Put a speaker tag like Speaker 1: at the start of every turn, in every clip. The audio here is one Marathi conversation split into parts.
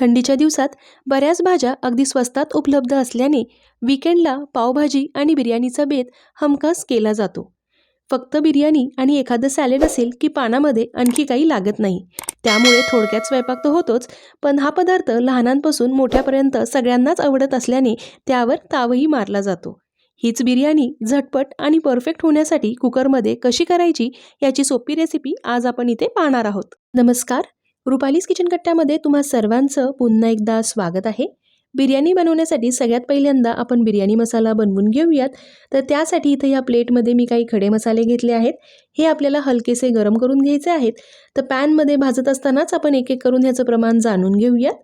Speaker 1: थंडीच्या दिवसात बऱ्याच भाज्या अगदी स्वस्तात उपलब्ध असल्याने विकेंडला पावभाजी आणि बिर्याणीचा बेत हमखास केला जातो. फक्त बिर्याणी आणि एखादं सॅलेड असेल की पानामध्ये आणखी काही लागत नाही. त्यामुळे थोडक्यात स्वयंपाक तर होतोच पण हा पदार्थ लहानांपासून मोठ्यापर्यंत सगळ्यांनाच आवडत असल्याने त्यावर तावही मारला जातो. हीच बिर्याणी झटपट आणि परफेक्ट होण्यासाठी कुकरमध्ये कशी करायची याची सोपी रेसिपी आज आपण इथे पाहणार आहोत. नमस्कार रुपालीस किचन कट्ट्यामध्ये तुम्हा सर्वांचं पुन्हा एकदा स्वागत आहे. बिर्याणी बनवण्यासाठी सगळ्यात पहिल्यांदा आपण बिर्याणी मसाला बनवून घेऊयात. तर त्यासाठी इथं या प्लेटमध्ये मी काही खडे मसाले घेतले आहेत. हे आपल्याला हलकेसे गरम करून घ्यायचे आहेत. तर पॅनमध्ये भाजत असतानाच आपण एक एक करून ह्याचं प्रमाण जाणून घेऊयात.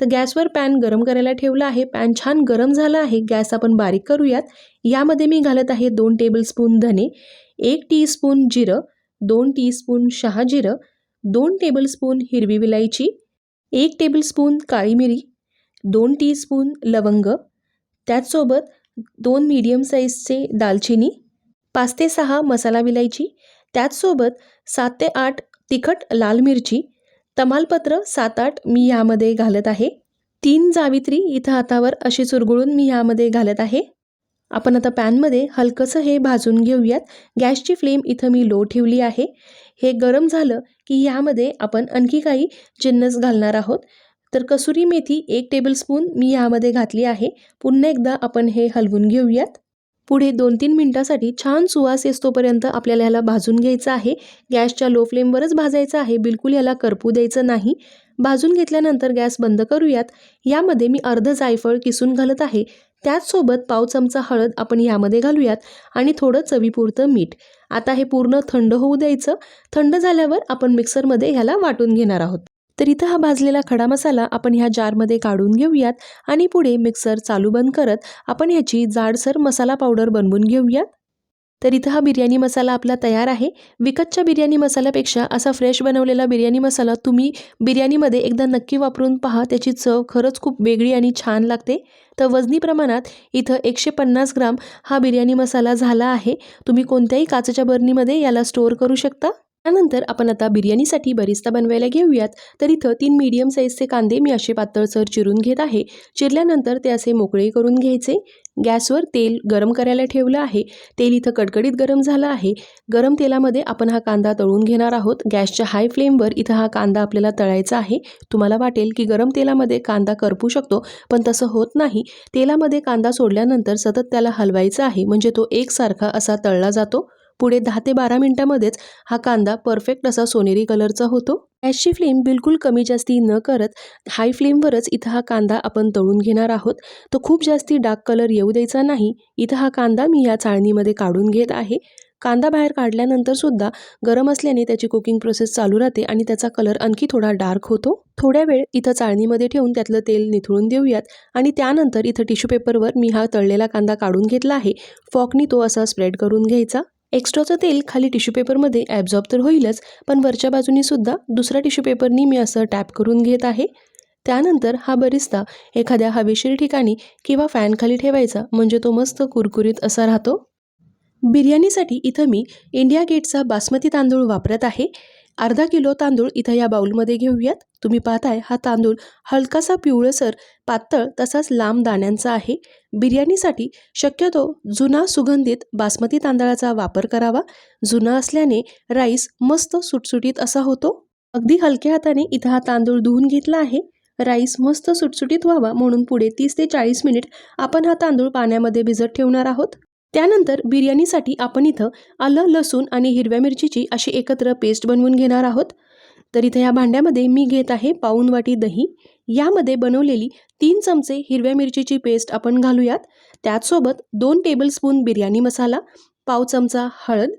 Speaker 1: तर गॅसवर पॅन गरम करायला ठेवला आहे. पॅन छान गरम झाला आहे. गॅस आपण बारीक करूयात. यामध्ये मी घालत आहे दोन टेबलस्पून धने एक टीस्पून जिरं दोन टीस्पून शहा जिरं दोन टेबलस्पून हिरवी विलायची एक टेबलस्पून काळी मिरी दोन टीस्पून लवंग त्याचसोबत दोन मीडियम साईजचे दालचिनी पाच ते सहा मसाला विलायची त्याचसोबत सात ते आठ तिखट लाल मिरची तमालपत्र सात आठ मी ह्यामध्ये घालत आहे तीन जावित्री इथं हातावर अशी चुरगुळून मी ह्यामध्ये घालत आहे. आपण आता पॅनमध्ये हलकंसं हे भाजून घेऊयात. गॅसची फ्लेम इथं मी लो ठेवली आहे. हे गरम झालं की ह्यामध्ये आपण आणखी काही जिन्नस घालणार आहोत. तर कसुरी मेथी एक टेबलस्पून मी ह्यामध्ये घातली आहे. पुन्हा एकदा आपण हे हलवून घेऊयात. पुढे दोन तीन मिनटासाठी छान सुवास येतोपर्यंत आपल्याला ह्याला भाजून घ्यायचं आहे. गॅसच्या लो फ्लेमवरच भाजायचं आहे. बिलकुल याला करपू द्यायचं नाही. भाजून घेतल्यानंतर गॅस बंद करूयात. यामध्ये मी अर्ध जायफळ किसून घालत आहे. त्याचसोबत पाव चमचा हळद आपण यामध्ये घालूयात आणि थोडं चवीपुरतं मीठ. आता हे पूर्ण थंड होऊ द्यायचं. थंड झाल्यावर आपण मिक्सरमध्ये ह्याला वाटून घेणार आहोत. तर इथं हा भाजलेला खडा मसाला आपण ह्या जारमध्ये काढून घेऊयात आणि पुढे मिक्सर चालू बंद करत आपण ह्याची जाडसर मसाला पावडर बनवून घेऊयात. तर इथं हा बिर्याणी मसाला आपला तयार आहे. विकतच्या बिर्याणी मसाल्यापेक्षा असा फ्रेश बनवलेला बिर्याणी मसाला तुम्ही बिर्याणीमध्ये एकदा नक्की वापरून पहा. त्याची चव खरंच खूप वेगळी आणि छान लागते. तर वजनी प्रमाणात इथं एकशे पन्नास ग्राम हा बिर्याणी मसाला झाला आहे. तुम्ही कोणत्याही काचेच्या बर्नीमध्ये याला स्टोअर करू शकता. त्यानंतर आपण आता बिर्याणीसाठी बरिस्ता बनवायला घेऊयात. तर इथं तीन मीडियम साईजचे कांदे मी असे पातळसर चिरून घेत आहे. चिरल्यानंतर ते असे मोकळे करून घ्यायचे. गॅसवर तेल गरम करायला ठेवलं आहे. तेल इथं कडकडीत गरम झालं आहे. गरम तेलामध्ये आपण हा कांदा तळून घेणार आहोत. गॅसच्या हाय फ्लेमवर इथं हा कांदा आपल्याला तळायचा आहे. तुम्हाला वाटेल की गरम तेलामध्ये कांदा करपू शकतो पण तसं होत नाही. तेलामध्ये कांदा सोडल्यानंतर सतत त्याला हलवायचा आहे. म्हणजे तो एकसारखा असा तळला जातो. पुढे दहा ते बारा मिनटामध्येच हा कांदा परफेक्ट असा सोनेरी कलरचा होतो. गॅसची फ्लेम बिलकुल कमी जास्ती न करत हाय फ्लेमवरच इथं हा कांदा आपण तळून घेणार आहोत. तो खूप जास्ती डार्क कलर येऊ द्यायचा नाही. इथं हा कांदा मी या चाळणीमध्ये काढून घेत आहे. कांदा बाहेर काढल्यानंतर सुद्धा गरम असल्याने त्याची कुकिंग प्रोसेस चालू राहते आणि त्याचा कलर आणखी थोडा डार्क होतो. थोड्या वेळ इथं चाळणीमध्ये ठेवून त्यातलं तेल निथळून देऊयात आणि त्यानंतर इथं टिश्यू पेपरवर मी हा तळलेला कांदा काढून घेतला आहे. फॉकनी तो असा स्प्रेड करून घ्यायचा. एक्स्ट्राचं तेल खाली टिश्यू पेपरमध्ये ॲब्झॉर्ब तर होईलच पण वरच्या बाजूनीसुद्धा दुसऱ्या टिश्यू पेपरनी मी असं टॅप करून घेत आहे. त्यानंतर हा बरिस्ता एखाद्या हवेशीर ठिकाणी किंवा फॅनखाली ठेवायचा म्हणजे तो मस्त कुरकुरीत असा राहतो. बिर्याणीसाठी इथं मी इंडिया गेटचा बासमती तांदूळ वापरत आहे. अर्धा किलो तांदूळ इथं या बाउलमध्ये घेऊयात. तुम्ही पाहताय हा तांदूळ हलकासा पिवळसर पातळ तसाच लांब दाण्यांचा आहे. बिर्याणीसाठी शक्यतो जुना सुगंधित बासमती तांदळाचा वापर करावा. जुना असल्याने राईस मस्त सुटसुटीत असा होतो. अगदी हलक्या हाताने इथं हा तांदूळ धुवून घेतला आहे. राईस मस्त सुटसुटीत व्हावा म्हणून पुढे तीस ते चाळीस मिनिट आपण हा तांदूळ पाण्यामध्ये भिजत ठेवणार आहोत. त्यानंतर बिर्याणीसाठी आपण इथं आलं लसूण आणि हिरव्या मिरचीची अशी एकत्र पेस्ट बनवून घेणार आहोत. तर इथं या भांड्यामध्ये मी घेत आहे पाऊन वाटी दही. यामध्ये बनवलेली तीन चमचे हिरव्या मिरचीची पेस्ट आपण घालूयात. त्याचसोबत दोन टेबलस्पून बिर्याणी मसाला पाव चमचा हळद.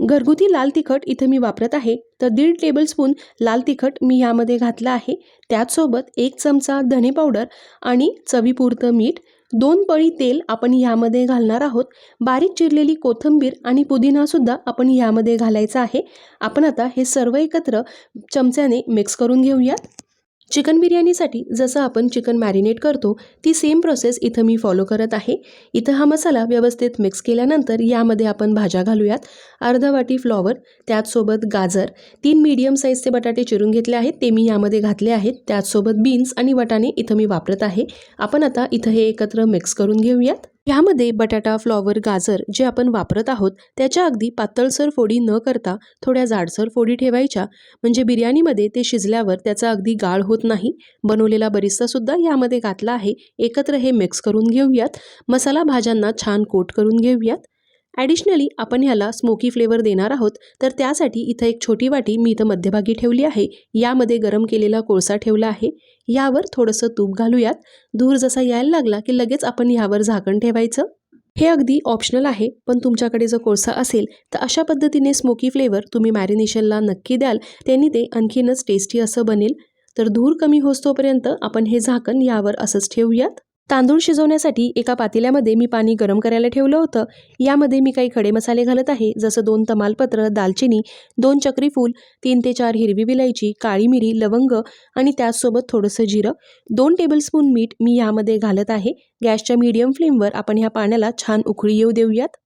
Speaker 1: घरगुती लाल तिखट इथं मी वापरत आहे. तर दीड टेबलस्पून लाल तिखट मी यामध्ये घातलं आहे. त्याचसोबत एक चमचा धने पावडर आणि चवीपुरतं मीठ. दोन पळी तेल आपण ह्यामध्ये घालणार आहोत. बारीक चिरलेली कोथिंबीर आणि पुदिनासुद्धा आपण ह्यामध्ये घालायचा आहे. आपण आता हे सर्व एकत्र चमच्याने मिक्स करून घेऊयात. चिकन बिर्याणीसाठी जसं आपण चिकन मॅरिनेट करतो ती सेम प्रोसेस इथं मी फॉलो करत आहे. इथं हा मसाला व्यवस्थित मिक्स केल्यानंतर यामध्ये आपण भाज्या घालूयात. अर्धा वाटी फ्लॉवर त्याचसोबत गाजर तीन मीडियम साईजचे बटाटे चिरून घेतले आहेत ते मी यामध्ये घातले आहेत. त्याचसोबत बीन्स आणि वटाणे इथं मी वापरत आहे. आपण आता इथं हे एकत्र मिक्स करून घेऊयात. ह्यामध्ये बटाटा फ्लॉवर गाजर जे आपण वापरत आहोत त्याच्या अगदी पातळसर फोडी न करता थोड्या जाडसर फोडी ठेवायच्या. म्हणजे बिर्याणीमध्ये ते शिजल्यावर त्याचा अगदी गाळ होत नाही. बनवलेला बरिस्तासुद्धा यामध्ये घातला आहे. एकत्र हे मिक्स करून घेऊयात. मसाला भाज्यांना छान कोट करून घेऊयात. ॲडिशनली आपण ह्याला स्मोकी फ्लेवर देणार आहोत. तर त्यासाठी इथं एक छोटी वाटी मी इथं मध्यभागी ठेवली आहे. यामध्ये गरम केलेला कोळसा ठेवला आहे. यावर थोडंसं तूप घालूयात. धूर जसा यायला लागला की लगेच आपण यावर झाकण ठेवायचं. हे अगदी ऑप्शनल आहे पण तुमच्याकडे जर कोळसा असेल तर अशा पद्धतीने स्मोकी फ्लेवर तुम्ही मॅरिनेशनला नक्की द्याल. त्यांनी ते आणखीनच टेस्टी असं बनेल. तर धूर कमी होस्तोपर्यंत आपण हे झाकण यावर असंच ठेवूयात. तांदूळ शिजवण्यासाठी एका पातेल्यामध्ये मी पाणी गरम करायला ठेवलं होतं. यामध्ये मी काही खडे मसाले घालत आहे जसं दोन तमालपत्र दालचिनी दोन चक्रीफूल तीन ते चार हिरवी विलायची काळी मिरी लवंग आणि त्याचसोबत थोडंसं जिरं. दोन टेबलस्पून मीठ मी यामध्ये घालत आहे. गॅसच्या मीडियम फ्लेमवर आपण ह्या पाण्याला छान उकळी येऊ देऊयात.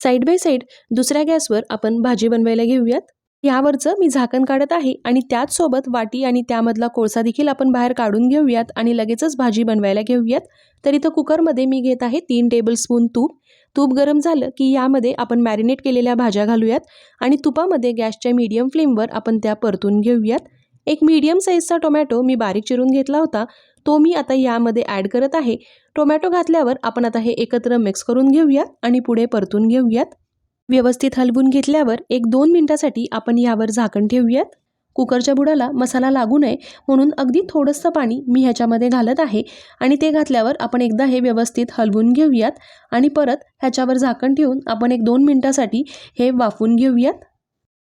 Speaker 1: साईड बाय साईड दुसऱ्या गॅसवर आपण भाजी बनवायला घेऊयात. यावरचं मी झाकण काढत आहे आणि त्याचसोबत वाटी आणि त्यामधला कोळसा देखील आपण बाहेर काढून घेऊयात आणि लगेचच भाजी बनवायला घेऊयात. तर इथं कुकरमध्ये मी घेत आहे तीन टेबलस्पून तूप. तूप गरम झालं की यामध्ये आपण मॅरिनेट केलेल्या भाज्या घालूयात आणि तुपामध्ये गॅसच्या मीडियम फ्लेमवर आपण त्या परतून घेऊयात. एक मीडियम साईजचा टोमॅटो मी बारीक चिरून घेतला होता. तो मी आता यामध्ये ॲड करत आहे. टोमॅटो घातल्यावर आपण आता हे एकत्र मिक्स करून घेऊयात आणि पुढे परतून घेऊयात. व्यवस्थित हलवून घेतल्यावर एक दोन मिनटासाठी आपण यावर झाकण ठेवूयात. कुकरच्या बुडाला मसाला लागू नये म्हणून अगदी थोडंसं पाणी मी ह्याच्यामध्ये घालत आहे आणि ते घातल्यावर आपण एकदा हे व्यवस्थित हलवून घेऊयात आणि परत ह्याच्यावर झाकण ठेवून आपण एक दोन मिनटासाठी हे वाफवून घेऊयात.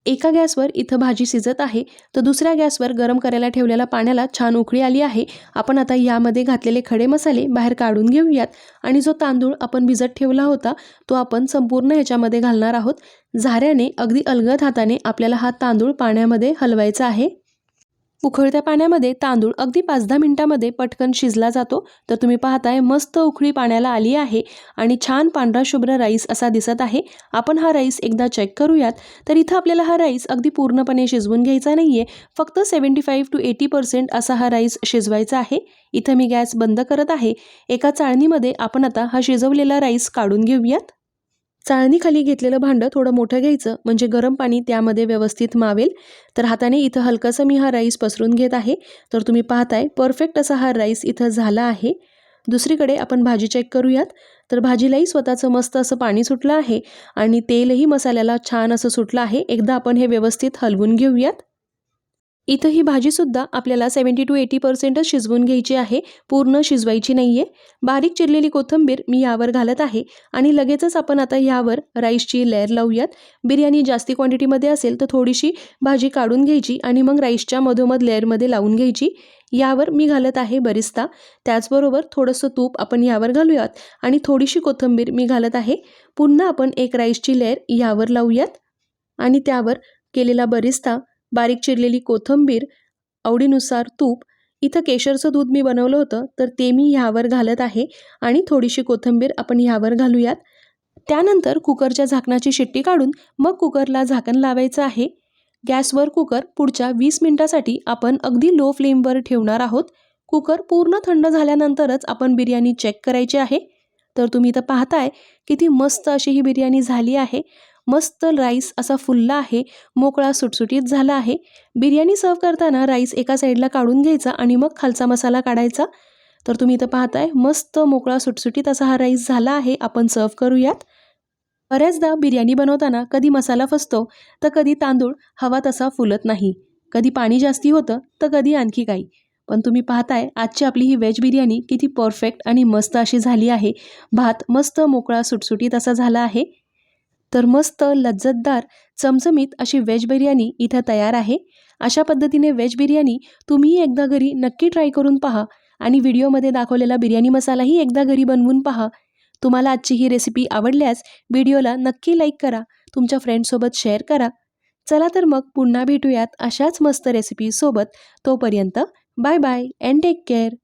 Speaker 1: एका गॅसवर इथं भाजी शिजत आहे तर दुसऱ्या गॅसवर गरम करायला ठेवलेल्या पाण्याला छान उकळी आली आहे. आपण आता यामध्ये घातलेले खडे मसाले बाहेर काढून घेऊयात. आणि जो तांदूळ आपण भिजत ठेवला होता तो आपण संपूर्ण ह्याच्यामध्ये घालणार आहोत. झाऱ्याने अगदी अलगद हाताने आपल्याला हा तांदूळ पाण्यामध्ये हलवायचा आहे. उकळत्या पाण्यामध्ये तांदूळ अगदी पाच दहा मिनटामध्ये पटकन शिजला जातो. तर तुम्ही पाहताय मस्त उकळी पाण्याला आली आहे आणि छान पांढरा शुभ्र राईस असा दिसत आहे. आपण हा राईस एकदा चेक करूयात. तर इथं आपल्याला हा राईस अगदी पूर्णपणे शिजवून घ्यायचा नाही आहे फक्त seventy five to eighty percent असा हा राईस शिजवायचा आहे. इथं मी गॅस बंद करत आहे. एका चाळणीमध्ये आपण आता हा शिजवलेला राईस काढून घेऊयात. चाळणीखाली घेतलेलं भांडं थोडं मोठं घ्यायचं म्हणजे गरम पाणी त्यामध्ये व्यवस्थित मावेल. तर हाताने इथं हलकासा मी हा राईस पसरून घेत आहे. तर तुम्ही पाहताय परफेक्ट असा हा राईस इथं झाला आहे. दुसरीकडे आपण भाजी चेक करूयात. तर भाजीलाही स्वतःचं मस्त असं पाणी सुटलं आहे आणि तेलही मसाल्याला छान असं सुटलं आहे. एकदा आपण हे व्यवस्थित हलवून घेऊयात. इथं ही भाजीसुद्धा आपल्याला सेवन्टी टू एटी पर्सेंटच शिजवून घ्यायची आहे. पूर्ण शिजवायची नाही आहे बारीक चिरलेली कोथिंबीर मी यावर घालत आहे आणि लगेचच आपण आता यावर राईसची लेअर लावूयात. बिर्याणी जास्ती क्वांटिटीमध्ये असेल तर थोडीशी भाजी काढून घ्यायची आणि मग राईसच्या मधोमध लेअरमध्ये लावून घ्यायची. यावर मी घालत आहे बरिस्ता. त्याचबरोबर थोडंसं तूप आपण यावर घालूयात आणि थोडीशी कोथिंबीर मी घालत आहे. पुन्हा आपण एक राईसची लेअर यावर लावूयात आणि त्यावर केलेला बरिस्ता बारीक चिरलेली कोथिंबीर आवडीनुसार तूप इथं केशरचं दूध मी बनवलं होतं तर ते मी ह्यावर घालत आहे आणि थोडीशी कोथिंबीर आपण ह्यावर घालूयात. त्यानंतर कुकरच्या झाकणाची शिट्टी काढून मग कुकरला झाकण लावायचं आहे. गॅसवर कुकर पुढच्या वीस मिनटासाठी आपण अगदी लो फ्लेमवर ठेवणार आहोत. कुकर पूर्ण थंड झाल्यानंतरच आपण बिर्याणी चेक करायची आहे. तर तुम्ही इथं पाहताय किती मस्त अशी ही बिर्याणी झाली आहे. मस्त राईस असा फुलला आहे मोकळा सुटसुटीत झाला आहे. बिर्याणी सर्व करताना राईस एका साईडला काढून घ्यायचा आणि मग खालचा मसाला काढायचा. तर तुम्ही इथं पाहताय मस्त मोकळा सुटसुटीत असा हा राईस झाला आहे. आपण सर्व करूयात. बऱ्याचदा बिर्याणी बनवताना कधी मसाला फसतो तर कधी तांदूळ हवा तसा फुलत नाही. कधी पाणी जास्ती होतं तर कधी आणखी काही. पण तुम्ही पाहताय आजची आपली ही व्हेज बिर्याणी किती परफेक्ट आणि मस्त अशी झाली आहे. भात मस्त मोकळा सुटसुटीत असा झाला आहे. तर मस्त लज्जतदार चमचमीत अशी व्हेज बिर्याणी इथं तयार आहे. अशा पद्धतीने व्हेज बिर्याणी तुम्हीही एकदा घरी नक्की ट्राय करून पहा आणि व्हिडिओमध्ये दाखवलेला बिर्याणी मसालाही एकदा घरी बनवून पहा. तुम्हाला आजची ही रेसिपी आवडल्यास व्हिडिओला नक्की लाईक करा तुमच्या फ्रेंडसोबत शेअर करा. चला तर मग पुन्हा भेटूयात अशाच मस्त रेसिपीसोबत तोपर्यंत bye bye and take care